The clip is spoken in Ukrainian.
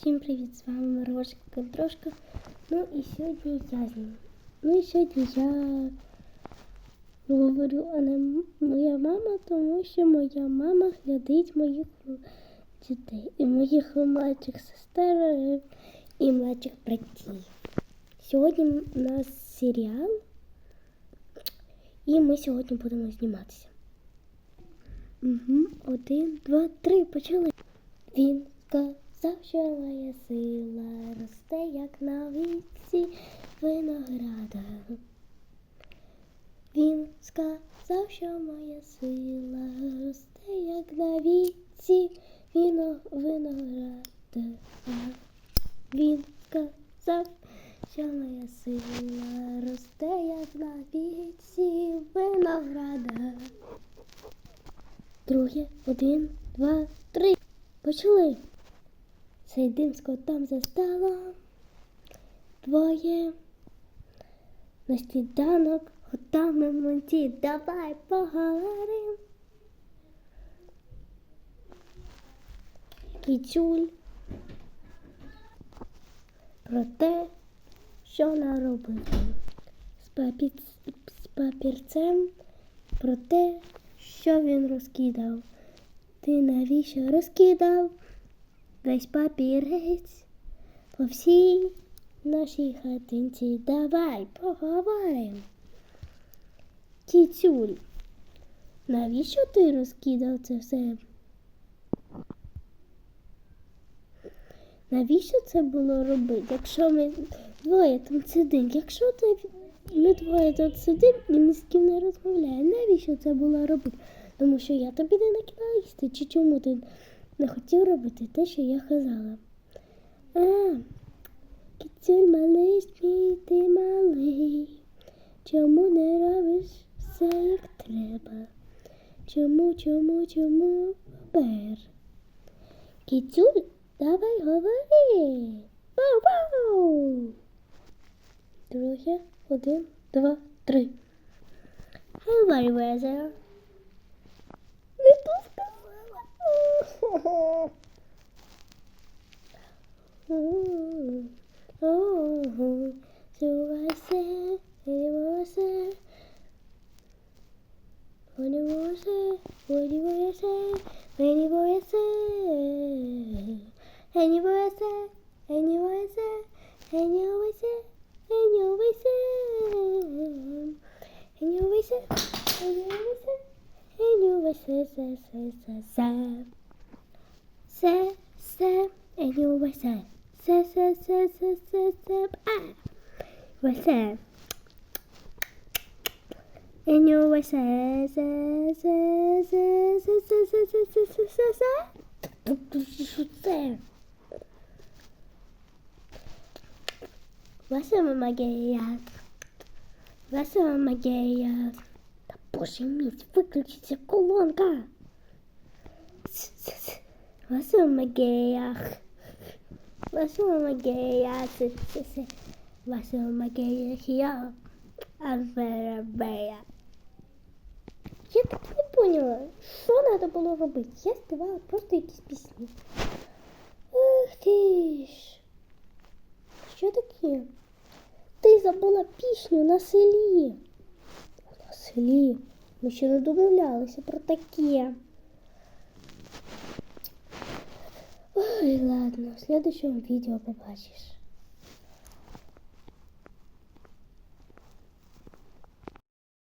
Всім привіт! З вами Маргошка Контрошка. Ну і сьогодні я знімаю. Ну і сьогодні я говорю, а не моя мама, тому що моя мама глядить моїх дітей і моїх младших сестер і младших братів. Сьогодні у нас серіал, і ми сьогодні будемо зніматися. Угу. Один, два, три, почали. Він моя сила росте, як на віці винограда. Він сказав, що моя сила росте, як на віці віно, винограда. Він сказав, що моя сила росте, як на віці винограда. Друге, один, два, три. Почали. Цей дим з котом застала. Двоє. На сніданок готами монті. Давай поговорим. Кіцюль. Про те, що наробив з, папір... з папірцем, про те, що він розкидав. Ти навіщо розкидав весь папірець по всій нашій хатинці? Давай поговоримо. Кіцюль, навіщо ти розкидав це все? Навіщо це було робити, якщо ми двоє там сидимо? Якщо ти, ми двоє тут сидимо і ні з ким не розмовляємо, навіщо це було робити? Тому що я тобі не накидала їсти, чи чому ти не хотів робити те, що я казала? А, кицюль малий, ти малий. Чому не робиш все, як треба? Чому, чому, чому пер? Кицюль, давай говори. Вау-вау! Друге, один, два, три. Говори, Везер. Oh, oh, do I say any more say? What do you say? What do I say? Any more say? Any more say? Any more say? And you always say, and you always say, and you always say, and you always say, and you say, say, say, say, say. You said, said, said, said, said, said, said, ah, said. And you always say, say, say, say, say, say, say, say, say, say, say, say. Весело магія. Весело магія. Та боже мій, виключиться колонка. Весело магія. Весело магія. Весело магія. Я. Авербея. Я так не поняла, що треба було робити. Я співала просто якісь пісні. Ух ти ж. Що таке? Ти забула пісню на селі. На селі. Ми ще не домовлялися про таке. Ну ладно, в следующем видео побачишь.